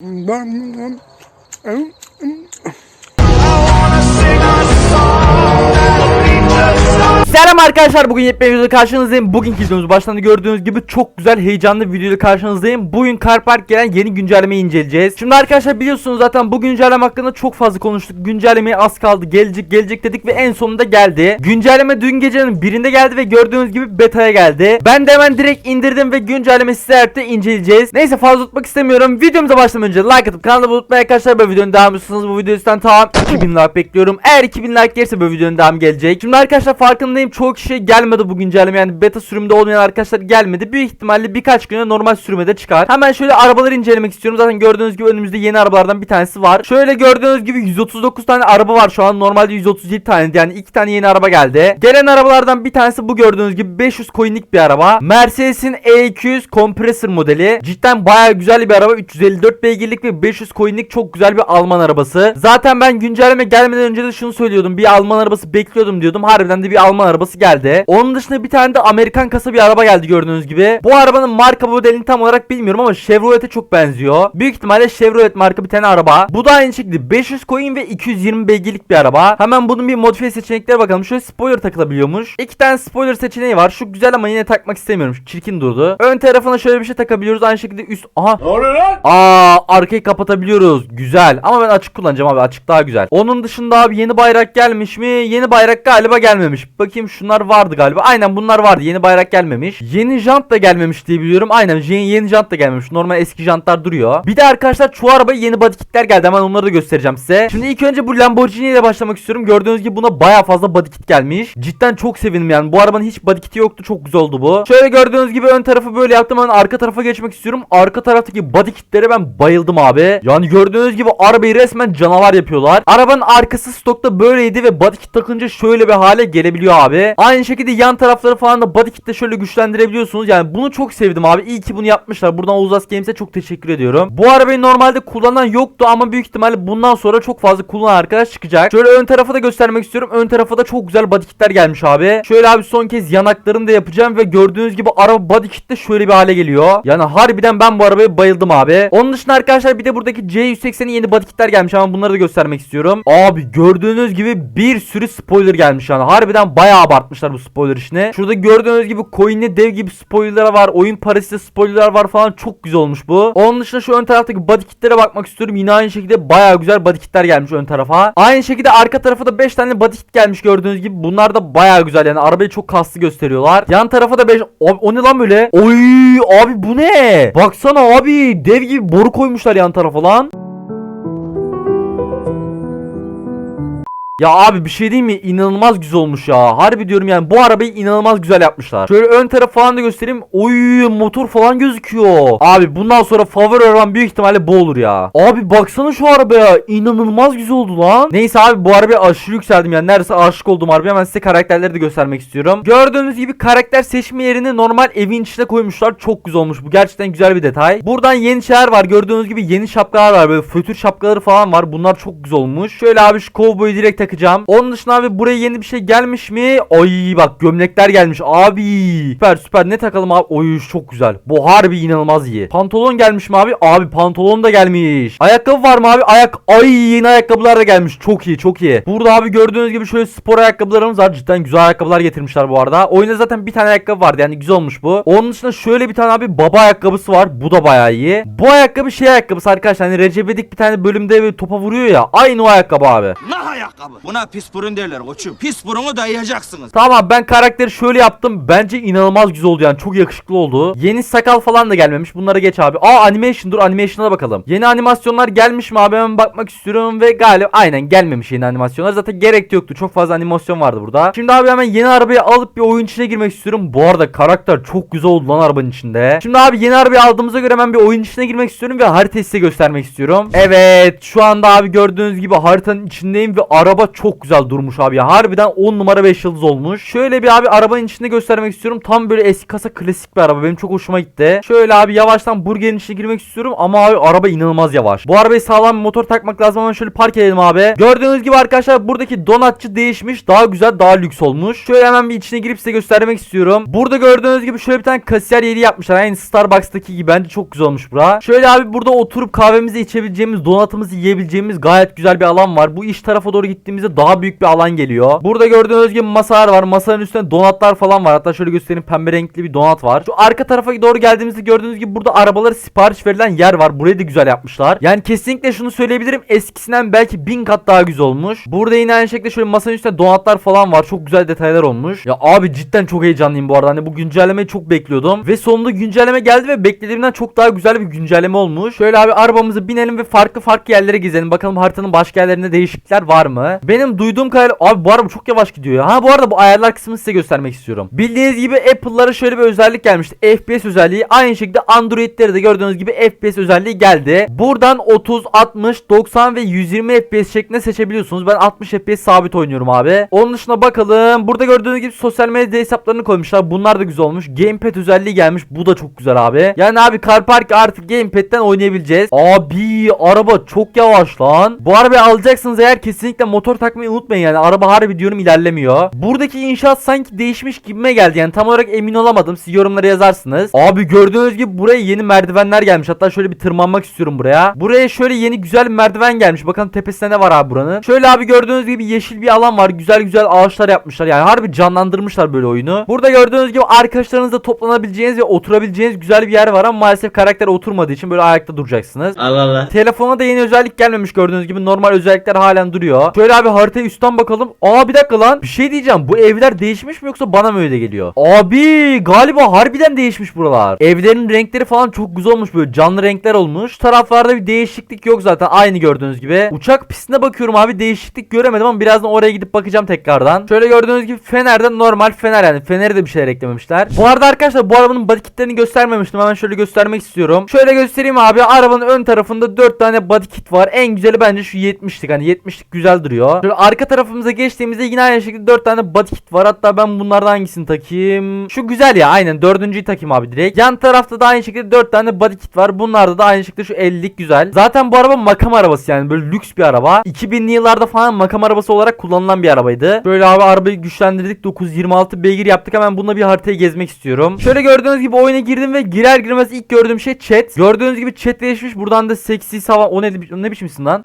Bum, bum, bum. Selam arkadaşlar bugün yepyeni videoda karşınızdayım. Bugünkü videomuz baştan gördüğünüz gibi çok güzel heyecanlı bir videoda karşınızdayım. Bugün Car Park gelen yeni güncellemeyi inceleyeceğiz. Şimdi arkadaşlar biliyorsunuz zaten bu güncelleme hakkında çok fazla konuştuk. Güncellemeye az kaldı gelecek gelecek dedik ve en sonunda geldi. Güncelleme dün gecenin birinde geldi ve gördüğünüz gibi beta'ya geldi. Ben de hemen direkt indirdim ve güncelleme sizlerle inceleyeceğiz. Neyse fazla tutmak istemiyorum. Videomuza başlamadan önce like atıp kanalı unutmayın arkadaşlar. Böyle videonun devamı istiyorsanız bu videodan tamam 2000 like bekliyorum. Eğer 2000 like gelirse böyle videonun devamı gelecek. Şimdi arkadaşlar farkındayım çoğu kişi gelmedi bu güncelleme yani beta sürümde olmayan arkadaşlar gelmedi. Büyük ihtimalle birkaç güne normal sürümde çıkar. Hemen şöyle arabaları incelemek istiyorum. Zaten gördüğünüz gibi önümüzde yeni arabalardan bir tanesi var. Şöyle gördüğünüz gibi 139 tane araba var şu an. Normalde 137 tane yani iki tane yeni araba geldi. Gelen arabalardan bir tanesi bu gördüğünüz gibi 500 coin'lik bir araba. Mercedes'in E200 kompresör modeli. Cidden bayağı güzel bir araba. 354 beygirlik ve 500 coin'lik çok güzel bir Alman arabası. Zaten ben güncelleme gelmeden önce de şunu söylüyordum. Bir Alman arabası bekliyordum diyordum. Harbiden de bir Alman arabası geldi. Onun dışında bir tane de Amerikan kasa bir araba geldi gördüğünüz gibi. Bu arabanın marka modelini tam olarak bilmiyorum ama Chevrolet'e çok benziyor. Büyük ihtimalle Chevrolet marka bir tane araba. Bu da aynı şekilde 500 coin ve 220 beygirlik bir araba. Hemen bunun bir modifiye seçeneklere bakalım. Şöyle spoiler takılabiliyormuş. İki tane spoiler seçeneği var. Şu güzel ama yine takmak istemiyorum. Şu çirkin durdu. Ön tarafına şöyle bir şey takabiliyoruz. Aynı şekilde üst... Aha. Ne oluyor lan? Aa arkayı kapatabiliyoruz. Güzel. Ama ben açık kullanacağım abi. Açık daha güzel. Onun dışında abi yeni bayrak gelmiş mi? Yeni bayrak galiba gelmemiş. Bakayım şunlar vardı galiba. Aynen bunlar vardı. Yeni bayrak gelmemiş. Yeni jant da gelmemiş diye biliyorum. Aynen yeni, yeni jant da gelmemiş. Normal eski jantlar duruyor. Bir de arkadaşlar şu arabaya yeni body kitler geldi. Hemen onları da göstereceğim size. Şimdi ilk önce bu Lamborghini ile başlamak istiyorum. Gördüğünüz gibi buna baya fazla body kit gelmiş. Cidden çok sevindim yani. Bu arabanın hiç body kiti yoktu. Çok güzel oldu bu. Şöyle gördüğünüz gibi ön tarafı böyle yaptım. Hemen arka tarafa geçmek istiyorum. Arka taraftaki body kitlere ben bayıldım abi. Yani gördüğünüz gibi arabayı resmen canavar yapıyorlar. Arabanın arkası stokta böyleydi ve body kit takınca şöyle bir hale gelebiliyor abi. Aynı şekilde yan tarafları falan da body kitle şöyle güçlendirebiliyorsunuz. Yani bunu çok sevdim abi. İyi ki bunu yapmışlar. Buradan Uzas Games'e çok teşekkür ediyorum. Bu arabayı normalde kullanan yoktu ama büyük ihtimalle bundan sonra çok fazla kullanan arkadaş çıkacak. Şöyle ön tarafı da göstermek istiyorum. Ön tarafa da çok güzel body kitler gelmiş abi. Şöyle abi son kez yanaklarını da yapacağım ve gördüğünüz gibi araba body kitle şöyle bir hale geliyor. Yani harbiden ben bu arabaya bayıldım abi. Onun dışında arkadaşlar bir de buradaki C180'in yeni body kitler gelmiş ama bunları da göstermek istiyorum. Abi gördüğünüz gibi bir sürü spoiler gelmiş yani. Harbiden bayağı abartmışlar bu spoiler işini. Şurada gördüğünüz gibi coin'li dev gibi spoilerlar var. Oyun parasıyla spoilerlar var falan. Çok güzel olmuş bu. Onun dışında şu ön taraftaki body kitlere bakmak istiyorum. Yine aynı şekilde bayağı güzel body kitler gelmiş ön tarafa. Aynı şekilde arka tarafa da 5 tane body kit gelmiş gördüğünüz gibi. Bunlar da bayağı güzel yani. Arabayı çok kaslı gösteriyorlar. Yan tarafa da 5 o, o ne lan böyle? Oy abi bu ne? Baksana abi dev gibi boru koymuşlar yan tarafa lan. Ya abi bir şey değil mi? İnanılmaz güzel olmuş ya. Harbi diyorum yani bu arabayı inanılmaz güzel yapmışlar. Şöyle ön taraf falan da göstereyim. Oy motor falan gözüküyor. Abi bundan sonra favori arabam büyük ihtimalle bu olur ya. Abi baksana şu arabaya. İnanılmaz güzel oldu lan. Neyse abi bu arabaya aşırı yükseldim yani. Neredeyse aşık oldum arabaya. Hemen size karakterleri de göstermek istiyorum. Gördüğünüz gibi karakter seçme yerini normal evin içine koymuşlar. Çok güzel olmuş. Bu gerçekten güzel bir detay. Buradan yeni şeyler var. Gördüğünüz gibi yeni şapkalar var. Böyle fötür şapkaları falan var. Bunlar çok güzel olmuş. Şöyle abi şu kovboyu direkt takacağım. Onun dışında abi buraya yeni bir şey gelmiş mi? Ay bak gömlekler gelmiş abi. Süper süper ne takalım abi? Oy çok güzel. Bu harbi inanılmaz iyi. Pantolon gelmiş mi abi? Abi pantolon da gelmiş. Ayakkabı var mı abi? Ayak ay yeni ayakkabılar da gelmiş. Çok iyi çok iyi. Burada abi gördüğünüz gibi şöyle spor ayakkabılarımız var. Cidden güzel ayakkabılar getirmişler bu arada. Oyunda zaten bir tane ayakkabı vardı yani güzel olmuş bu. Onun dışında şöyle bir tane abi baba ayakkabısı var. Bu da bayağı iyi. Bu ayakkabı şey ayakkabısı arkadaşlar. Hani Recep İvedik bir tane bölümde böyle topa vuruyor ya. Aynı o ayakkabı abi. Nah ayakkabı. Buna pis burun derler koçum. Pis burunu dayayacaksınız. Tamam ben karakteri şöyle yaptım. Bence inanılmaz güzel oldu yani. Çok yakışıklı oldu. Yeni sakal falan da gelmemiş. Bunlara geç abi. Aa animation dur animation'a bakalım. Yeni animasyonlar gelmiş mi abi hemen bakmak istiyorum ve galiba aynen gelmemiş yeni animasyonlar. Zaten gerek yoktu. Çok fazla animasyon vardı burada. Şimdi abi hemen yeni arabayı alıp bir oyun içine girmek istiyorum. Bu arada karakter çok güzel oldu lan arabanın içinde. Şimdi abi yeni arabayı aldığımıza göre hemen bir oyun içine girmek istiyorum ve haritayı size göstermek istiyorum. Evet şu anda abi gördüğünüz gibi haritanın içindeyim ve araba çok güzel durmuş abi ya. Harbiden 10 numara 5 yıldız olmuş. Şöyle bir abi arabanın içinde göstermek istiyorum. Tam böyle eski kasa klasik bir araba. Benim çok hoşuma gitti. Şöyle abi yavaştan burgerin içine girmek istiyorum ama abi araba inanılmaz yavaş. Bu arabayı sağlam bir motor takmak lazım ama şöyle park edelim abi. Gördüğünüz gibi arkadaşlar buradaki donatçı değişmiş. Daha güzel daha lüks olmuş. Şöyle hemen bir içine girip size göstermek istiyorum. Burada gördüğünüz gibi şöyle bir tane kasiyer yeri yapmışlar. Aynı Starbucks'taki gibi bence çok güzel olmuş bura. Şöyle abi burada oturup kahvemizi içebileceğimiz, donatımızı yiyebileceğimiz gayet güzel bir alan var. Bu iş tarafa doğru gittiğimizde daha büyük bir alan geliyor. Burada gördüğünüz gibi masalar var. Masanın üstünde donatlar falan var. Hatta şöyle göstereyim pembe renkli bir donat var. Şu arka tarafa doğru geldiğimizde gördüğünüz gibi burada arabaları sipariş verilen yer var. Burayı da güzel yapmışlar. Yani kesinlikle şunu söyleyebilirim. Eskisinden belki bin kat daha güzel olmuş. Burada yine aynı şekilde şöyle masanın üstünde donatlar falan var. Çok güzel detaylar olmuş. Ya abi cidden çok heyecanlıyım bu arada. Hani bu güncellemeyi çok bekliyordum. Ve sonunda güncelleme geldi ve beklediğimden çok daha güzel bir güncelleme olmuş. Şöyle abi arabamızı binelim ve farklı farklı yerlere gezelim. Bakalım haritanın başka yerlerinde değişiklikler var mı? Benim duyduğum kadarıyla abi bu araba çok yavaş gidiyor ya. Ha bu arada bu ayarlar kısmını size göstermek istiyorum. Bildiğiniz gibi Apple'lara şöyle bir özellik gelmişti. FPS özelliği. Aynı şekilde Android'lere de gördüğünüz gibi FPS özelliği geldi. Buradan 30, 60, 90 ve 120 FPS şeklinde seçebiliyorsunuz. Ben 60 FPS sabit oynuyorum abi. Onun dışında bakalım. Burada gördüğünüz gibi sosyal medya hesaplarını koymuşlar. Bunlar da güzel olmuş. Gamepad özelliği gelmiş. Bu da çok güzel abi. Yani abi Car Park artık Gamepad'den oynayabileceğiz. Abi araba çok yavaş lan. Bu arabayı alacaksınız eğer kesinlikle motor takmayı unutmayın yani. Araba harbi diyorum ilerlemiyor. Buradaki inşaat sanki değişmiş gibime geldi. Yani tam olarak emin olamadım. Siz yorumlara yazarsınız. Abi gördüğünüz gibi buraya yeni merdivenler gelmiş. Hatta şöyle bir tırmanmak istiyorum buraya. Buraya şöyle yeni güzel bir merdiven gelmiş. Bakalım tepesinde ne var abi buranın. Şöyle abi gördüğünüz gibi yeşil bir alan var. Güzel güzel ağaçlar yapmışlar. Yani harbi canlandırmışlar böyle oyunu. Burada gördüğünüz gibi arkadaşlarınızla toplanabileceğiniz ve oturabileceğiniz güzel bir yer var ama maalesef karakter oturmadığı için böyle ayakta duracaksınız. Allah Allah. Telefona da yeni özellik gelmemiş gördüğünüz gibi. Normal özellikler halen duruyor. Şöyle abi haritayı üstten bakalım. Aa bir dakika lan. Bir şey diyeceğim. Bu evler değişmiş mi yoksa bana mı öyle geliyor? Abi galiba harbiden değişmiş buralar. Evlerin renkleri falan çok güzel olmuş böyle canlı renkler olmuş. Taraflarda bir değişiklik yok zaten. Aynı gördüğünüz gibi. Uçak pistine bakıyorum abi. Değişiklik göremedim ama birazdan oraya gidip bakacağım tekrardan. Şöyle gördüğünüz gibi fenerden normal fener yani. Feneri de bir şeyler eklememişler. Bu arada arkadaşlar bu arabanın body kitlerini göstermemiştim. Hemen şöyle göstermek istiyorum. Şöyle göstereyim abi. Arabanın ön tarafında 4 tane body kit var. En güzeli bence şu 70'lik. Hani 70'lik güzel duruyor. Şöyle arka tarafımıza geçtiğimizde yine aynı şekilde 4 tane body kit var. Hatta ben bunlardan hangisini takayım? Şu güzel ya aynen. Dördüncüyü takayım abi direkt. Yan tarafta da aynı şekilde 4 tane body kit var. Bunlarda da aynı şekilde şu 50'lik güzel. Zaten bu araba makam arabası yani. Böyle lüks bir araba. 2000'li yıllarda falan makam arabası olarak kullanılan bir arabaydı. Böyle abi arabayı güçlendirdik. 926 beygir yaptık. Hemen bununla bir haritayı gezmek istiyorum. Şöyle gördüğünüz gibi oyuna girdim ve girer girmez ilk gördüğüm şey chat. Gördüğünüz gibi chat değişmiş. Buradan da seksi sava o ne, ne biçimsin lan?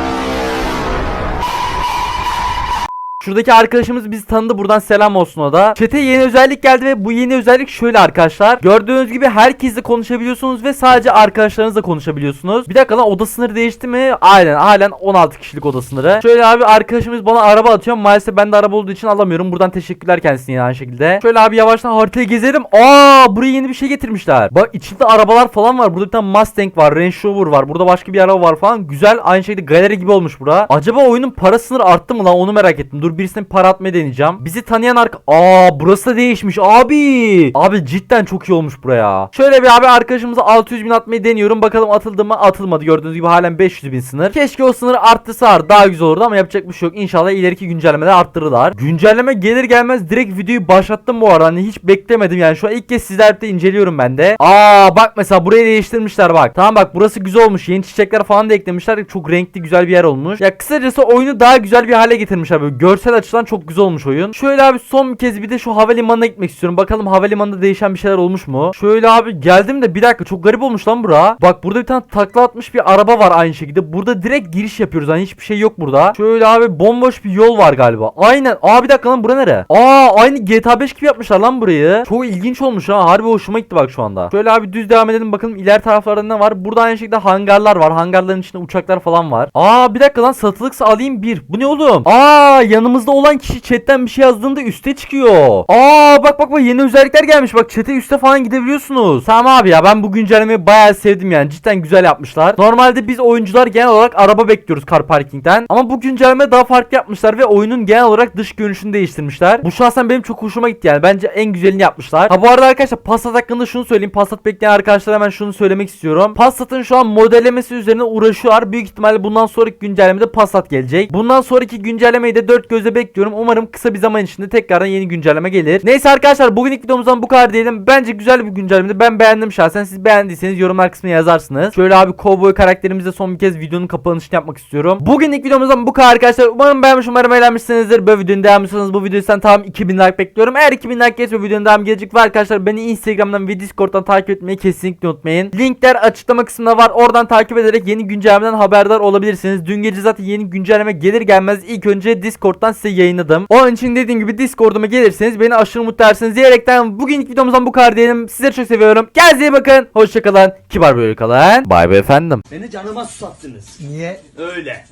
Şuradaki arkadaşımız bizi tanıdı. Buradan selam olsun o da. Chat'e yeni özellik geldi ve bu yeni özellik şöyle arkadaşlar. Gördüğünüz gibi herkesle konuşabiliyorsunuz ve sadece arkadaşlarınızla konuşabiliyorsunuz. Bir dakika lan oda sınırı değişti mi? Aynen halen 16 kişilik oda sınırı. Şöyle abi arkadaşımız bana araba atıyor. Maalesef bende araba olduğu için alamıyorum. Buradan teşekkürler kendisine aynı şekilde. Şöyle abi yavaştan haritayı gezelim. Aa buraya yeni bir şey getirmişler. Bak içinde arabalar falan var. Burada bir tane Mustang var. Range Rover var. Burada başka bir araba var falan. Güzel aynı şekilde galeri gibi olmuş bura. Acaba oyunun para sınırı arttı mı lan onu merak ettim. Dur birisine para atmayı deneyeceğim. Bizi tanıyan arka... Aa burası da değişmiş abi. Abi cidden çok iyi olmuş buraya. Şöyle bir abi arkadaşımıza 600 bin atmayı deniyorum. Bakalım atıldı mı? Atılmadı. Gördüğünüz gibi halen 500 bin sınır. Keşke o sınırı arttırsa daha güzel olurdu ama yapacak bir şey yok. İnşallah ileriki güncellemeler arttırırlar. Güncelleme gelir gelmez direkt videoyu başlattım bu arada. Hani hiç beklemedim yani. Şu an ilk kez sizlerle de inceliyorum ben de. Aa bak mesela burayı değiştirmişler bak. Tamam bak burası güzel olmuş. Yeni çiçekler falan da eklemişler. Çok renkli güzel bir yer olmuş. Ya kısacası oyunu daha güzel bir hale getirmişler. Böyle görsel açıdan çok güzel olmuş oyun. Şöyle abi son bir kez bir de şu havalimanına gitmek istiyorum. Bakalım havalimanında değişen bir şeyler olmuş mu? Şöyle abi geldim de bir dakika çok garip olmuş lan bura. Bak burada bir tane takla atmış bir araba var aynı şekilde. Burada direkt giriş yapıyoruz. Hani hiçbir şey yok burada. Şöyle abi bomboş bir yol var galiba. Aynen. Aa bir dakika lan bura nere? Aa aynı GTA 5 gibi yapmışlar lan burayı. Çok ilginç olmuş ha. Harbi hoşuma gitti bak şu anda. Şöyle abi düz devam edelim bakalım iler taraflarda ne var? Burada aynı şekilde hangarlar var. Hangarların içinde uçaklar falan var. Aa bir dakika lan satılıksa alayım bir. Bu ne oğlum? Aa yanıma yanımızda olan kişi chatten bir şey yazdığında üste çıkıyor. Aa bak bak bak yeni özellikler gelmiş. Bak chat'e üste falan gidebiliyorsunuz. Tamam abi ya ben bu güncellemeyi bayağı sevdim yani. Cidden güzel yapmışlar. Normalde biz oyuncular genel olarak araba bekliyoruz car parkingden. Ama bu güncelleme daha farklı yapmışlar ve oyunun genel olarak dış görünüşünü değiştirmişler. Bu şahsen benim çok hoşuma gitti yani. Bence en güzelini yapmışlar. Ha bu arada arkadaşlar Passat hakkında şunu söyleyeyim. Passat bekleyen arkadaşlara hemen şunu söylemek istiyorum. Passat'ın şu an modellemesi üzerine uğraşıyorlar. Büyük ihtimalle bundan sonraki güncellemede Passat gelecek. Bundan sonraki güncellemeyi de dört gözle bekliyorum. Umarım kısa bir zaman içinde tekrardan yeni güncelleme gelir. Neyse arkadaşlar bugünlük videomuzdan bu kadar diyelim. Bence güzel bir güncellemeydi. Ben beğendim şahsen. Siz beğendiyseniz yorumlar kısmına yazarsınız. Şöyle abi Cowboy karakterimizle son bir kez videonun kapanışını yapmak istiyorum. Bugünlük videomuzdan bu kadar arkadaşlar. Umarım beğenmiş, umarım eğlenmişsinizdir. Böyle videonun devamı istiyorsanız bu videoyu sen tam 2000 like bekliyorum. Eğer 2000 like gelirse videonun devamı gelecek ve arkadaşlar beni Instagram'dan ve Discord'dan takip etmeyi kesinlikle unutmayın. Linkler açıklama kısmında var. Oradan takip ederek yeni güncellemeden haberdar olabilirsiniz. Dün gece zaten yeni güncelleme gelir gelmez ilk önce Discord'dan size yayınladım. Onun için dediğim gibi Discord'uma gelirseniz beni aşırı mutlu edersiniz diyerekten bugünkü videomuzdan bu kadar diyelim. Sizleri çok seviyorum. Kendinize iyi bakın. Hoşçakalın. Kibar böyle kalın. Bay bay efendim. Beni canıma susattınız. Niye? Öyle.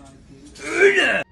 Öyle.